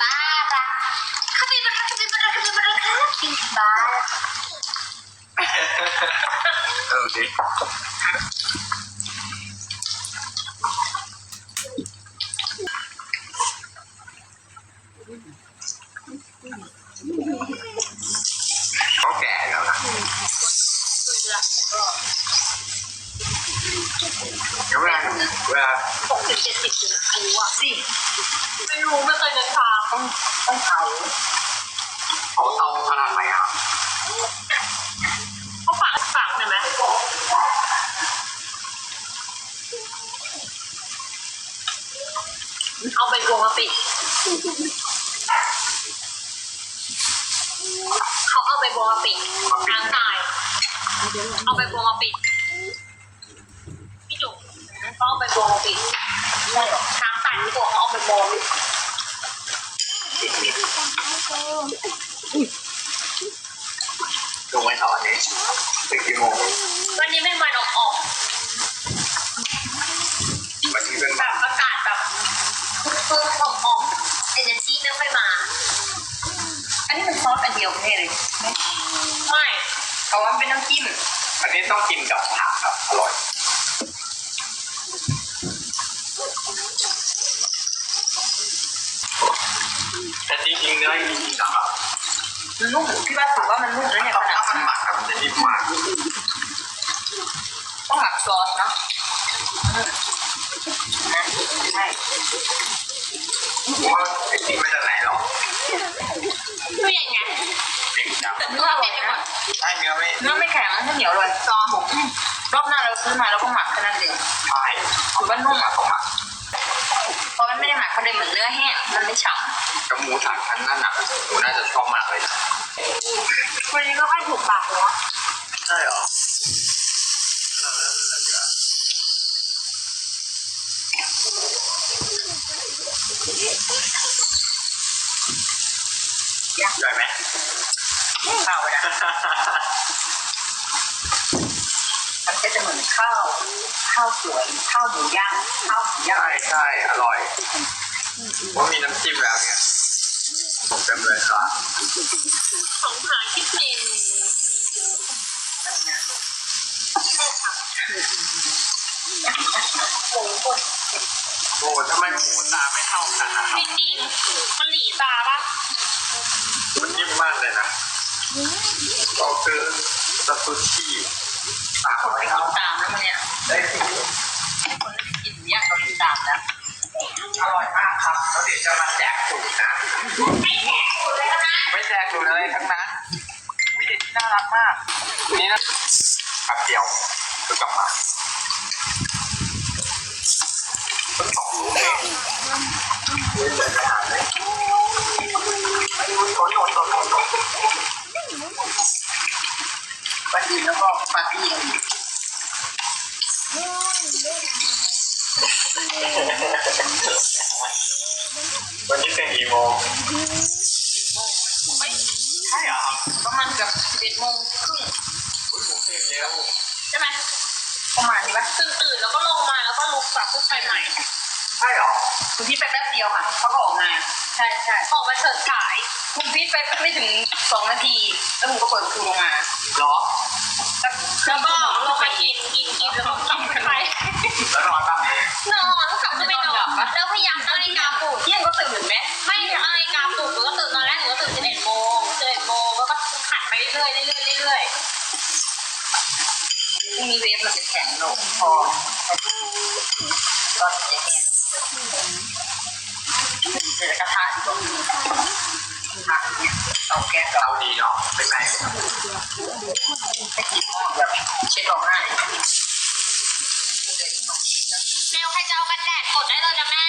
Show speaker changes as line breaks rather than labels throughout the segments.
บ้าบ้าคาปิบาราคาปิบาราคาปิบาราคาปิบารา
เออดิ ก็แก่แล้วนะแล้วเวลาเวลา
หกสิบเจ็ดสิบถึงอายุอะ
สิไม่รู้ไม่เคยเดินทางต้องต้องเผา
เขาเตาขนาดไหนอะ
เขาฝังฝังเห็นไหมเอาไปกวงมาปิดเขาเอาไป บวงมาปิดทางตาย เอาไปบวงมาปิด พี่จุ๋มเขาเอาไปบวงมาปิดทางตายพี่จุ๋มเขาเอาไปบวงมาปิด
ลงไว้ตอนนี้ถึงกี่โมง
วันนี้เป็นวันออกออก
วันนี้เป็น
แบ
แบบ
บอากาศแบบเพิ่มออกออกเอเนอร์จีไม่ค่อยมา
อันนี้มันซอสอันเดียวไม่ใช่เลย
ไม่
เพราะว่ามันเป็นน้ำจิ้ม
อันนี้ ต้องกินกับผักครับอร่อยแต่จริงๆเนื้อจริงๆนะครับ
มันนุ่มพี่ว่าถือว่ามันนุ่มนะเนี่ย
ต้อ
ข
ง
นาด
ถ้ามันหมักอะมันจะนิ่มมาก
ต้องหมักซอส ข้าว
ส
วย
ข้าวหมูย่างข้าวหมูย่าง
ใช่ใช่อร่อยว่ามีน้ำจิ้มแล้วเนี่ยผมเต็มเลยครับ
ของหาคิดเมนูหมูบด
โอ้ทำไมหมูตาไม่เท่ากันนะครับ
นิดนี้มันหลีตาปะ
มันนิ่มมากเลยนะก็คือสตูชีตา
คน
ไม่
ไปกิ
เท่าน
ตามแล้วมันเนี่ย
ได้ที่
คนกินย่างก็กินตามแล้ว
อร่อยมากครับแล้วเดี๋ยวจะมาแจกสูตรนะ
ไม่แข็งหมดเลยนะ
ไม่แจกสูตรอะไรทั้งนั้นวิธีที่น่ารักมากนี่นะแป๊บเดียวก็กลับมาต้นสองลูกเองเฮ้เดินไปหาเลยโดนโดนโดนโดนโดน
วันแล้วก็ปาร์ตี้
วันนี้เป็นกี่โมง
ไม่
ใช่เหรอครับ
ประมาณเกือบสิบเอ็ดโมงครึ่ง
อุ๊ยผมตื่นเร็ว
ใช่ไหม
ประมาณนี้ปะ
ตื่นตื่นแล้วก็ลงมาแล้วก็ลุกกลับขึ้นไปใหม่
ใช่เหรอ
คุณพี่ไปแป๊บเดียวค่ะเขาก็ออกมา ใช่ใช่
ออกมาเฉิดฉาย
คุณพี่ไปไม่ถึงสองนาที แล้วผมก็เปิดประตูลงมา
เหรอ
แล้ว
แล้วก็ลงมากินกินกินแล้วก็กลับขึ้นไป
แล้วนอนปะ
นอนกลับขึ้นไปนอนแล้วพยายามตั้งนาฬิกาปลุก
เที่ยงก็ตื่นไหม
ไม่ตั้งนาฬิกาปลุกหนูก็ตื่นตอนแรกหนูก็ตื่นสิบเอ็ดโมงสิบเอ็ดโมงแล้วก็ขัดไปเรื่อยๆเรื่อยๆเรื่อย
พรุ่งนี้เวฟมันจะแข็งลงพอตอนจะแห้งเดี๋ยวกระทะอีกตรงนี้หมัก เนี่ยเตาแก๊สเรา
ดีเนาะไม่ไม
ไปกินหม้อแบบเช็ดออกง่าย
เร็วใครจะเอากันแดดกดได้เลยนะแม่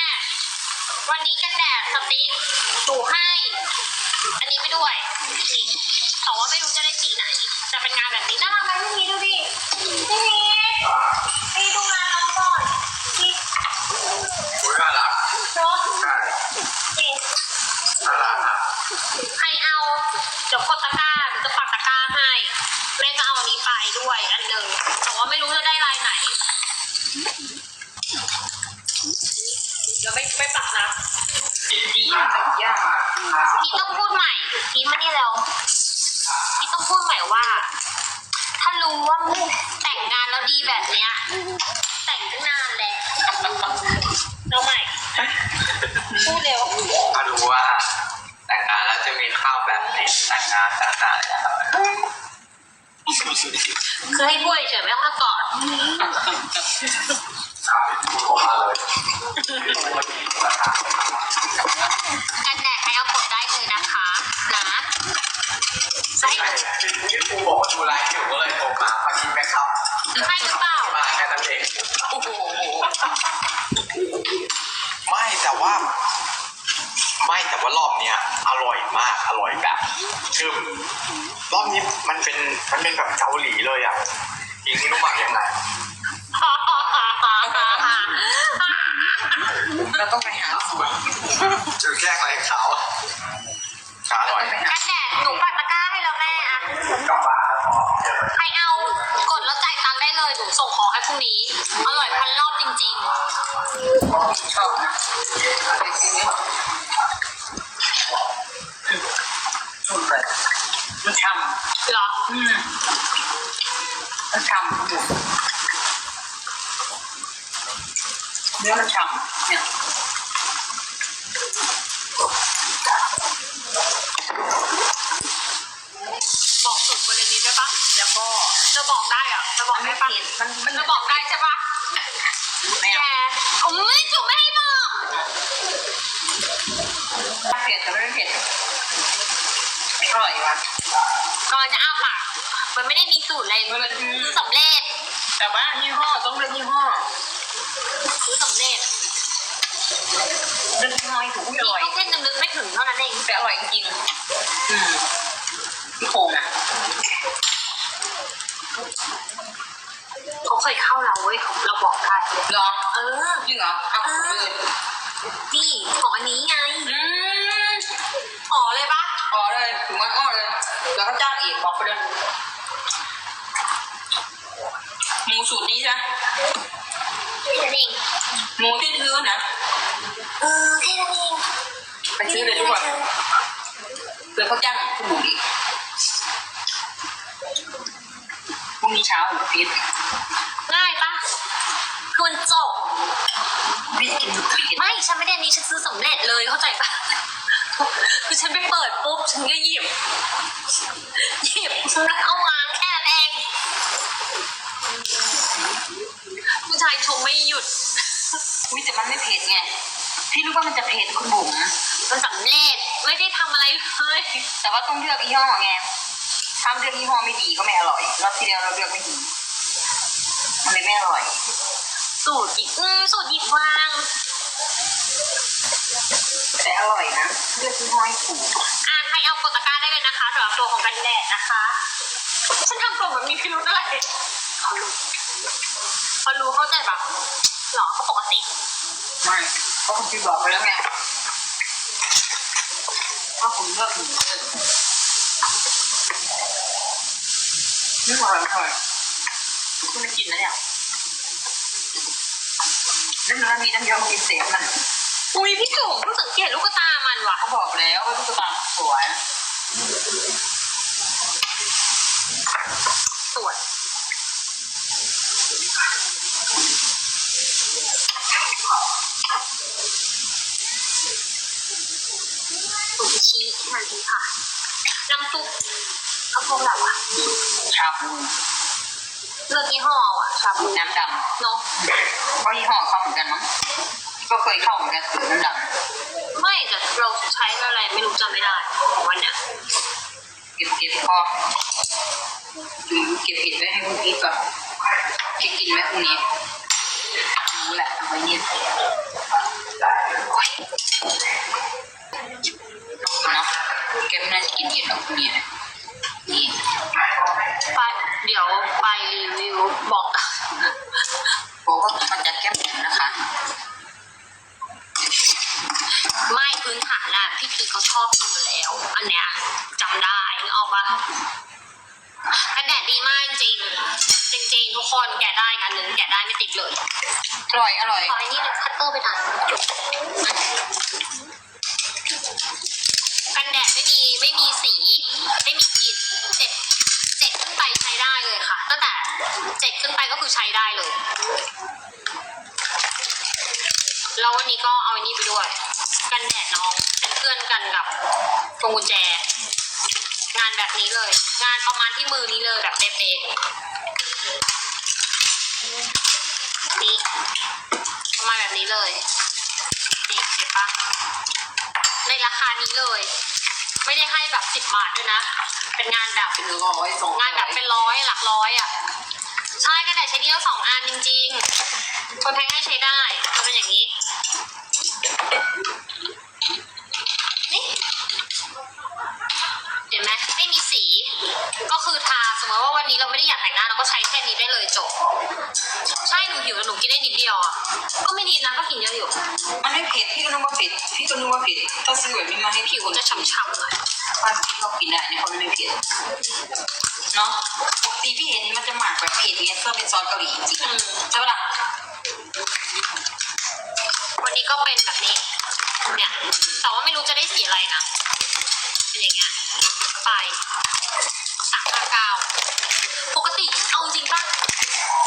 วันนี้กันแดดสติ๊กหนูให้ อันนี้ไปด้วยแต่ว่าไม่รู้จะได้สีไหน จะเป็นงานแบบนี้น่ารักไหมพรุ่งนี้ดูดิพี่นิด
พี่ดูงานน้ coming. มัน
ช่ำหมูเนื้อมันช่ำเนี่ย
บอกสูตรบริเวณนี้ได้ปะ
แล้วก็
จะบอกได้อะจะบอก
มันไม่
ได้ปะ
เผ็ดมันมัน
จะบอกได้ใช่ปะ
ไม่
แก
เอา
โอ้ยจุ๋มไม่ให้บอก
เผ็ดแต่ไม่เผ็ดอร่อยวะ
ก่อนจะอ้าปากมันไม่ได้มีสูตรอะไรมันคือสำเร็จ
แต่ว่ายี่ห้อต้องเลือกยี่ห้อ
คือสำเร็จ
เลือกยี่ห้อให้ถูกอุ้ยอ
พี่
ร่อย
ก็แค่นึกไม่ถึง เท่านั้นเอง
แต่อร่อยจริงๆอืมพี่โครงอะ
เขาเคยเข้าเราเว้ยเราบอกได้
เหรอ
เออ
จริงเหรอเอาเลย
นี่ของอันนี้ไง
อืม
อ๋อเลยปะ
อ๋อเลยถึงว่าอ้อเลยแล้วก็จ้างอีกบอกไปเลยหมูสูตรนี้ใช่ไหม
แค่นั้นเอง
หมูที่ซื้อนะ
เออแค่นั้นเอง
ไปซื้อเลยดีกว่าเดี๋ยวเขาจ้างคุณหมูอีกพรุ่งนี้เช้าหมูพิษ
ง่ายปะคือมันจบ
พี่กินหมูพิษ
ไม่ฉันไม่ได้อันนี้ฉันซื้อสำเร็จเลยเข้าใจปะคือฉันไปเปิดปุ๊บฉันก็หยิบหยิบแล้วเอาวางแค่นั้นเองผู้ชายชมไม่หยุด
อุ้ยแต่มันไม่เผ็ดไง พี่รู้ว่ามันจะเผ็ดคุณบุ๋ม
มันสำเร็จไม่ได้ทำอะไรเลย
แต่ว่าต้องเลือกยี่ห้อไงถ้าเลือกยี่ห้อไม่ดีก็ไม่อร่อยรอบที่แล้วเราเลือกไม่ดีมันเลยไม่อร่อย
สูตรหยิบอืมสูตรหยิบวาง
แต่อร่อยนะเลือกยี่ห้อให้ถูก
อ่าใครเอากตะกร้าได้เลยนะคะสำหรับตัวของกันแดดนะคะ ฉันทำตัวแบบมีพิรุธอะไรเขารู้เขารู้เข้าใจปะหรอเขาปกติ
ไม่ ราะคุณพี่บอกไปแล้วไงว่าผมเลือกหมูนี่อร่อยอร่อยคุณไม่กินนะเนี่ยแล้วมันมีน้ำยำกินเสียมัน
อุ้ยพี่จุ๋มเพิ่งสังเกตลูกตามันว่ะ
เขาบอกแล้วว่าตุ๊กตาสวย
สวยสู ตรชีสทันทีค่ะน้ำซุปเอาพวกแบบว่ะ
ชาบู
เลือกยี่ห้ออะชาบู
น้ำดำ
เนาะ
เพราะยี่ห้อเขาเหมือนกันมั้งก็เคยเข้าเหมือนกันสูตรน้ำด
ไม่แต่เราใช้อะไรไม่รู้จำไม่ได้ของวันเนี้ยำ
เก็บเก็บพอหรือเก็บเห็ดไว้ให้พรุ่งนี้ก่อนเก็บกินไว้พรุ่งนี้ รู้แหละทำไมเนี่ยโอ๊ยเนาะแกไม่น่าจะกินเห็ดหรอกพรุ่งนี้นะนี่
ไปเดี๋ยวไปรีวิวบอก
บอกว่ามันจะแก้มผมนะคะ
ไม่พื้นฐานอะพี่พีเขาชอบกูแล้ว อันเนี้ยจำได้นึกออกปะ กันแดดดีมากจริงจริงจริง ๆ ทุกคนแกะได้กันหนึ่งแกะได้ไม่ติดเลย
อร่อย อร่อย
ขอไอ้นี่เลยคัตเตอร์ไปทานกันแดดไม่มีไม่มีสี ไม่มีกลิ่นเจ็ดเจ็ดขึ้นไปใช้ได้เลยค่ะ ตั้งแต่เจ็ดขึ้นไปก็คือใช้ได้เลยแล้ววันนี้ก็เอาอันนี้ไปด้วย กันแดดน้องเป็นเพื่อนกันกับพวงกุญแจงาน แบบนี้เลย งานประมาณที่มือนี้เลยแบบเป๊ะๆนี่ประมาณแบบนี้เลยนี่เห็นปะในราคานี้เลย ไม่ได้ให้แบบสิบบาทด้วยนะ เป็นงานแบบ
เป็นร้อยสอง
งานแบบเป็นร้อยหลักร้อยอะใช่กระดาษใช้ดีทั้งสองอันจริงๆคนแพงให้ใช้ได้จะเป็นอย่างนี้นี่ เห็นไหมไม่มีสี ก็คือทาสมมติว่าวันนี้เราไม่ได้อยากแต่งหน้าเราก็ใช้แค่นี้ได้เลยจบ ใช่หนูหิวแล้วหนูกินได้นิดเดียวอะก็ไม่ดีนะก็กินเยอะอยู่
มันไม่เผ็ดพี่ก็นึกว่าเผ็ดพี่ก็นึกว่าเผ็ดถ้าซื้อแบบนี้มาให้
ผิ
พี่
วจะฉ่ำๆหน่อย
บ้านพี่เขากินได้เนี่ยเขาไม่เผ็ดเนาะปกติพี่เห็นมันจะหมักแบบเผ็ดไงเพื่อเป็นซอสเกาหลีจริง
อืม
ๆใช่ปะล่ะ
วันนี้ก็เป็นแบบนี้เนี่ยแต่ว่าไม่รู้จะได้สีอะไรนะเป็นอย่างเงี้ยไป สามห้าเก้าปกติเอาจริงป่ะ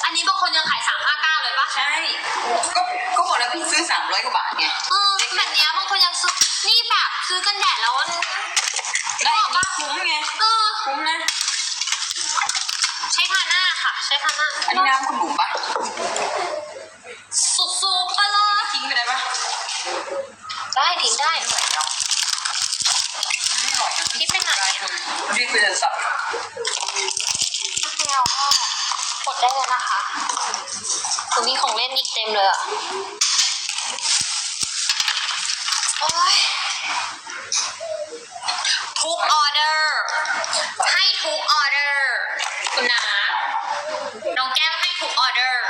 อันนี้บางคนยังขายสามห้าเก้าเลยป่ะ
ใช่ก็ก็บอกแล้วพี่ซื้อสามร้อยกว่าบาทไง
เออแบบเนี้ยบางคนยังซื้อ นี่แบบซื้อกันแดดแล้วมัน
ได้อันนี้คุ้มไง
เออ
คุ้มนะ
ใช้ทาหน้าค่ะ ใช้ทาหน้า
อันนี้น้ำคุณหนูปะ
สุดๆไปเลย
ทิ้งไปได้ปะ
ได้ทิ้งได้
ไม่อ ร่อยนะ
คิดไปไหนอะ
พี่คุยจะสับ
ไม่เอาก็กดได้เลยนะคะคือมีของเล่นอีกเต็มเลยอะโอ้ยทุกออเดอร์ ให้ทุกออเดอร์ คุณนาน้องแก้มให้ทุกออเดอร์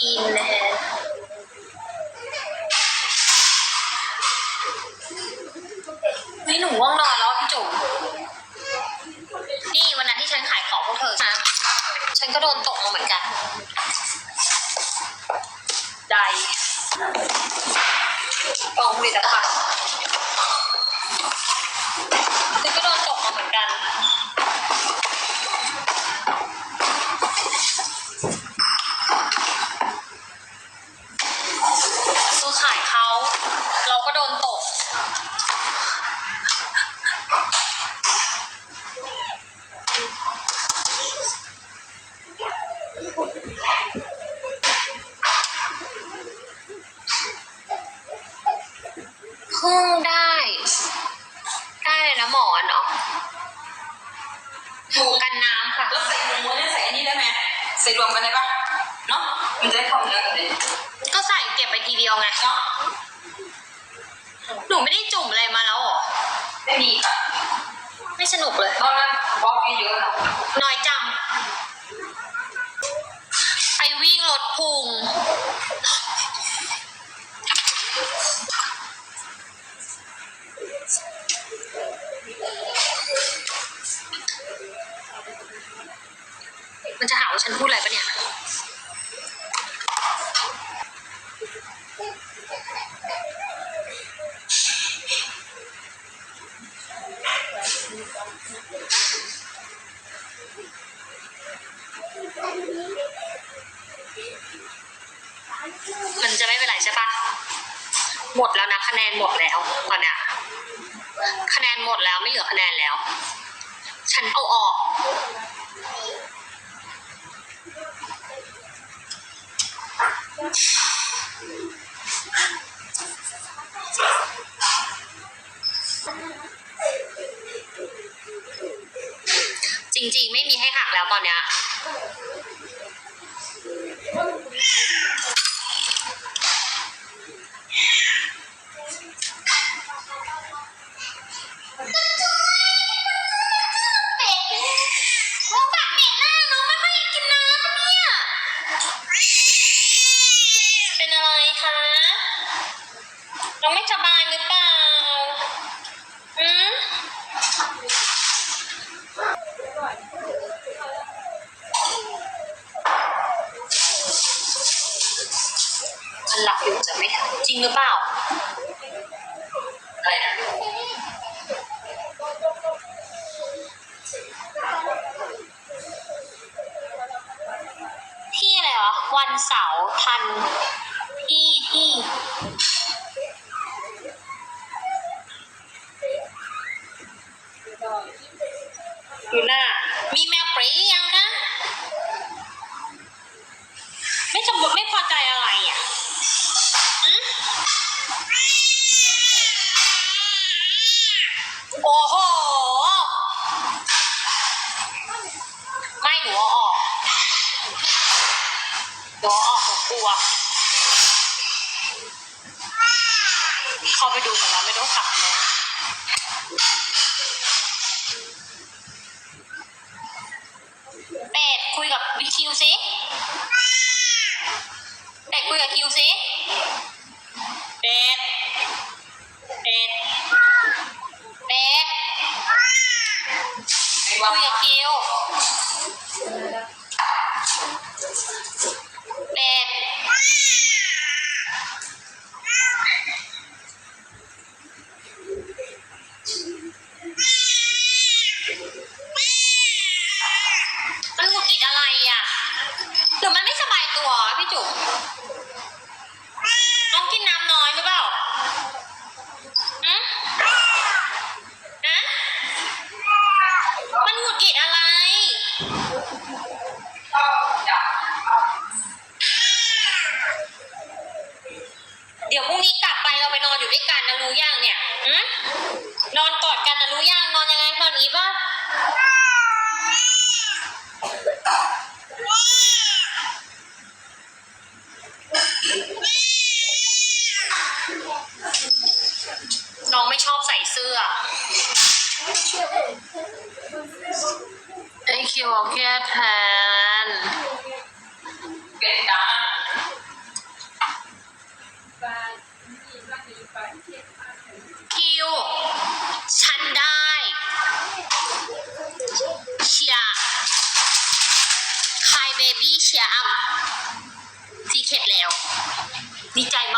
กินนะฮะ นี่หนูว่างนอนแล้วพี่จุ๋มนี่วันนั้นที่ฉันขายของพวกเธอนะฉันก็โดนตกมาเหมือนกันใดกองผลิตภัณฑ ไม่
มีค่ะ
ไม่สนุกเลย
เพราะนั้นบล็อกเยอะๆนะ
น้อยจังไปวิ่งรถพุงมันจะหาว่าฉันพูดอะไรปะเนี่ย มันจะไม่เป็นไรใช่ปะหมดแล้วนะ คะแนนหมดแล้วตอนเนี้ยคะแนนหมดแล้วไม่เหลือคะแนนแล้ว ฉันเอาออก จริงๆ ไม่มีให้หักแล้วตอนเนี้ย นหลับอยู่จะไม่ทันจริงหรือเปล่าไรนที่อะไรวะวันเสาร์ทัน หนูเอออกหนูกลัว เข้าไปดูกันแล้วไม่ต้องขับเลยเป็ดคุยกับวิคิวสิเป็ดคุยกับคิวสิเป็ดเป็ดเป็ดคุยกับคิวเป็ด มันหงุดหงิดอะไรอะหรือมันไม่สบาย ตัวพี่จุ๋มน้องกินน้ำน้อยหรือเปล่าอืมอะมันหงุดหงิดอะไร เดี๋ยวพรุ่งนี้กลับไปเราไปนอนอยู่ด้วยกันนะรู้ยังเนี่ยอืมนอนกอดกันนะรู้ยังนอนยังไงคราวนี้ป่ะ น้องไม่ชอบใส่เสื้อ
ไอคิวเอาแก้แทนเป็นดา
คิว ฉันได้เชียร์คายเบบี้เชียร์อัพซีเคทแล้ว ดีใจมาก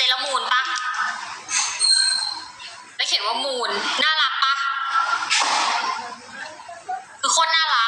เซรามูนปะแล้วเขียนว่ามูนน่ารักปะคือโคตรน่ารัก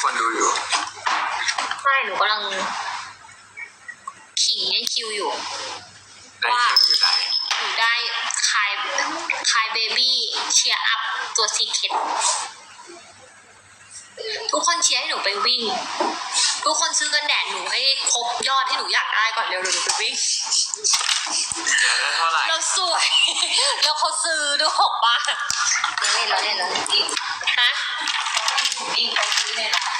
คนดูอยู่ ใช่หนู
กำลังขิงยังคิวอยู่
ไหนคิวอยู่ไหน
หนูได้คายคายเบบี้เชียร์อัพตัวซีเคททุกคนเชียร์ให้หนูไปวิ่ง ทุกคนซื้อกันแดดหนูให้ครบยอดที่หนูอยากได้ก่อนเร็วเดี๋ยวหนูไปวิ่ง
เจอแล้วเท่าไหร่
เราสวย แล้วเขาซื้อด้วยหกบ้าน
เล่นแล้วเล่นแล้ววิ่ง
ฮะ
วิ่งไปซื้อในร้าน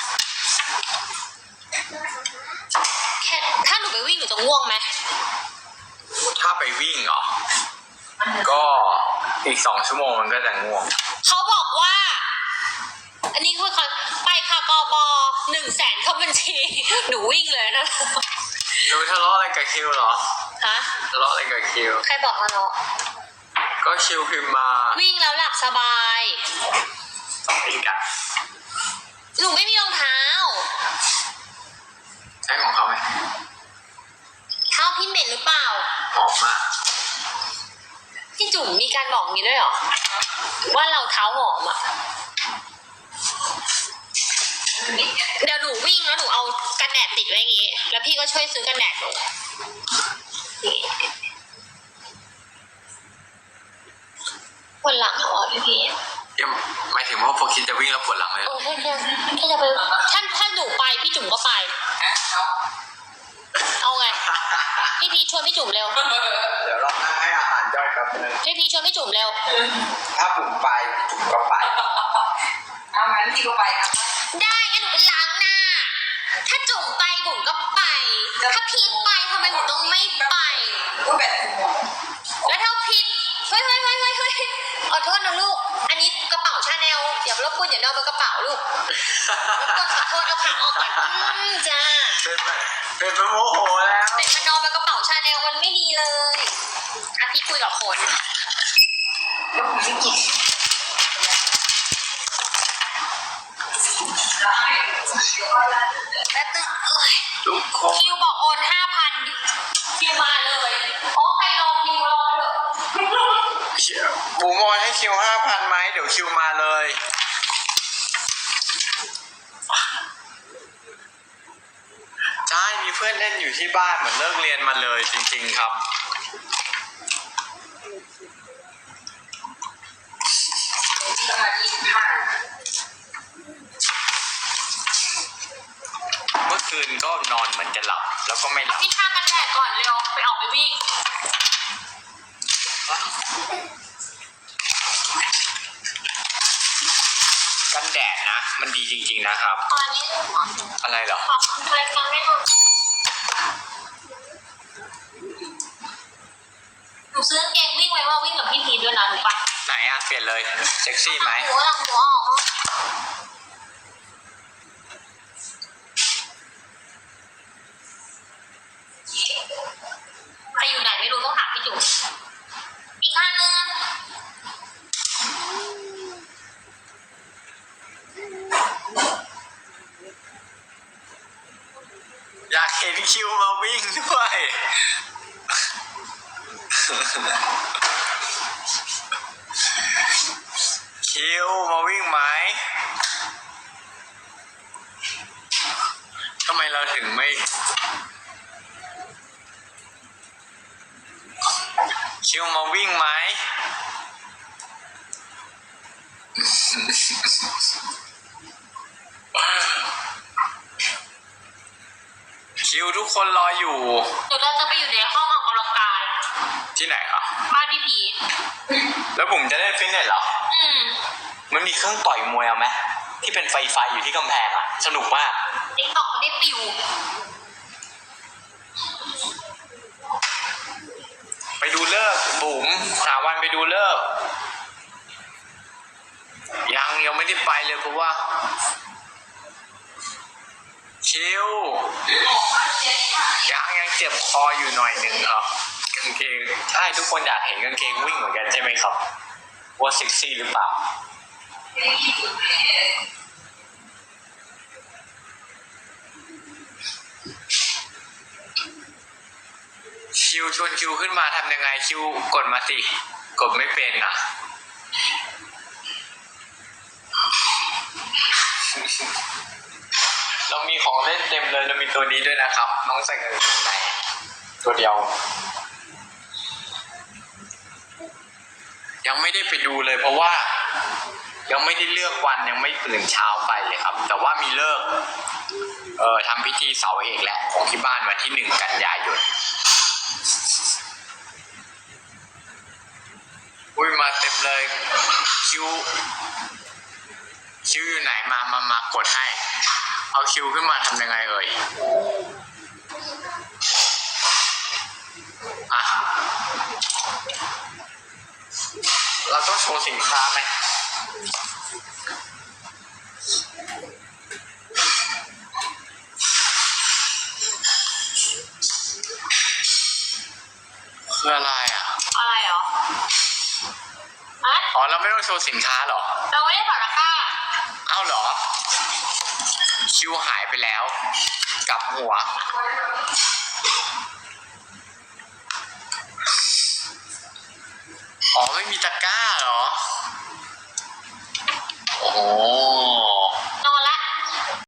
แค่ถ้าหนูไปวิ่งหนูจะง่วงไหม
ถ้าไปวิ่งเหรอ ก็อีกสองชั่วโมงมันก็จะง่วง
เขาบอกว่า อันนี้คือเขาไปค่ะกบหนึ่งแสนเข้าบัญชี หนูวิ่งเลยนะ
ดูทะเลาะอะไรกับคิวเหรอ
ฮะ
ทะเลาะอะไรกับคิว
ใครบอกมาเนาะ
ก็คิวพิมพ์มา
วิ่งแล้วหลับสบาย
อีกอะ
หนูไม่มีรองเท้า
ใช่ของเขาไหม
เท้าพี่เหม็นหรือเปล่า
หอมมาก
พี่จุ๋มมีการบอกอย่างนี้ด้วยเหรอ ว่าเราเท้าหอมอะ
มันนิดเนี่ย
เดี๋ยวหนูวิ่งแล้วหนูเอากันแดดติดไว้อย่างงี้ แล้วพี่ก็ช่วยซื้อกันแดดหนูนี่คนหลังเหรอพี่พี่
ยังหมายถึงว่าพอคิดจะวิ่งแล้วปวดหลังเลยเห
เอ
รอ
อแค่แค่แค่จะไปถ้าถ้าหนูไปพี่จุ๋มก็ไป
นะเอา
เอาไงวนพี่จุ๋มเร็ว
เดี๋ยวเราให้อาหารย่อยแป๊บนึง
พี่พีชวนพี่จุ๋มเร็ว
ถ้าผมไปจุกก็ไป
เอางั้นพี่ก็ไปอะ
ได้งั้นหนูไปล้างหน้า ถ้าจุ๋มไปบุ๋มก็ไป ถ้าพีทไปทำไมบุ๋มต้องไม่ไป
ก็แบบ
แล้วถ้าพีทเฮ้ยเฮ้ยเฮ้ยเฮ้ยเฮ้ย ขอโทษนะลูก อันนี้กระเป๋าชาแนลอย่ารบกวนอย่านอนบนกระเป๋าลูกรบกวนขอโทษเอาขาออกก่อนอืมจ้า
เป็นไปเป็นไปโมโหแล้ว
เป็ดมันนอนบนกระเป๋าชาแนลมันไม่ดีเลยอะพี่คุยกับคน
แล้วผมไม่กิน
แป๊บนึงเอ้ย
ทุกคน
คิวบอกโอนห้าพันคิวมาเลย
บูมอนให้คิวห้าพันไหมเดี๋ยวคิวมาเลย ใช่ มีเพื่อนเล่นอยู่ที่บ้านเหมือนเลิกเรียนมาเลยจริงๆครับ
สมาธิผ่าน
เมื่อคืนก็นอนเหมือนจะหลับ แล้วก็ไม่หลับ
พี่ทากันแดดก่อนเร็ว ไปออกไปวิ่ง
กันแดดนะ มันดีจริง ๆนะครับ
ตอนนี้
อะไรเหรอ
ขอบคุณรายการไม่หมดหนูซื้อกางเกงวิ่งไว้ว่าวิ่งกับพี่พีชด้วยนะหนูปะ
ไหนอะเปลี่ยนเลย เซ็กซี่ไหม
หนูกำลังหัวออกใครอยู่ไหนไม่รู้ต้องถามพี่จุ๋มอีกข้างนึง
อยากเห็นคิวมาวิ่งด้วย คิวมาวิ่งไหมทำไมเราถึงไม่ คิวมาวิ่งไหม คิวทุกคนรออยู่
เดี๋ยวเราจะไปอยู่ในห้องออกกำลังกาย
ที่ไหนอะ
บ้านพี่พีช
แล้วผมจะเล่นฟิตเนสเหรอ
อืม
มันมีเครื่องต่อยมวยเอาไหมที่เป็นไฟไฟอยู่ที่กำแพงอะ สนุกมาก
ติ๊กต็อกเขาได้ปิว
ไปดูเลิกษ์บุ๋มหาวันไปดูเลิกษ์ยังยัง ไปเลยเพราะว่าชิวยังยังเจ็บคออยู่หน่อยหนึ่งครับกางเกงใช่ทุกคนอยากเห็นกางเกงวิ่งเหมือนกันใช่ไหมครับ ว่าเซ็กซี่หรือเปล่าคิวชวนคิวขึ้นมาทำยังไงคิวกดมาสิ กดไม่เป็นอะ เรามีของเล่นเต็มเลยเรามีตัวนี้ด้วยนะครับ น้องใส่กางเกงในตัวเดียว ยังไม่ได้ไปดูเลย เพราะว่า ยังไม่ได้เลือกวันยังไม่ตื่นเช้าไปเลยครับ แต่ว่ามีเลิกเอ่อทำพิธีเสาเอกแหละของที่บ้านวันที่หนึ่งกันยายนอุ้ยมาเต็มเลยคิว คิวอยู่ไหนมามามากดให้ เอาคิวขึ้นมาทำยังไงเอ่ยอะเราต้องโชว์สินค้าไหมคืออะไรอะ
อะไรเหรออะ
อ๋อ เราไม่ต้องโชว์สินค้าเหรอ
เราไม่ได้ถอดตะกร้า
เอ้าเหรอ คิวหายไปแล้ว กับหัว อ๋อ ไม่มีตะกร้าเหรอ โอ้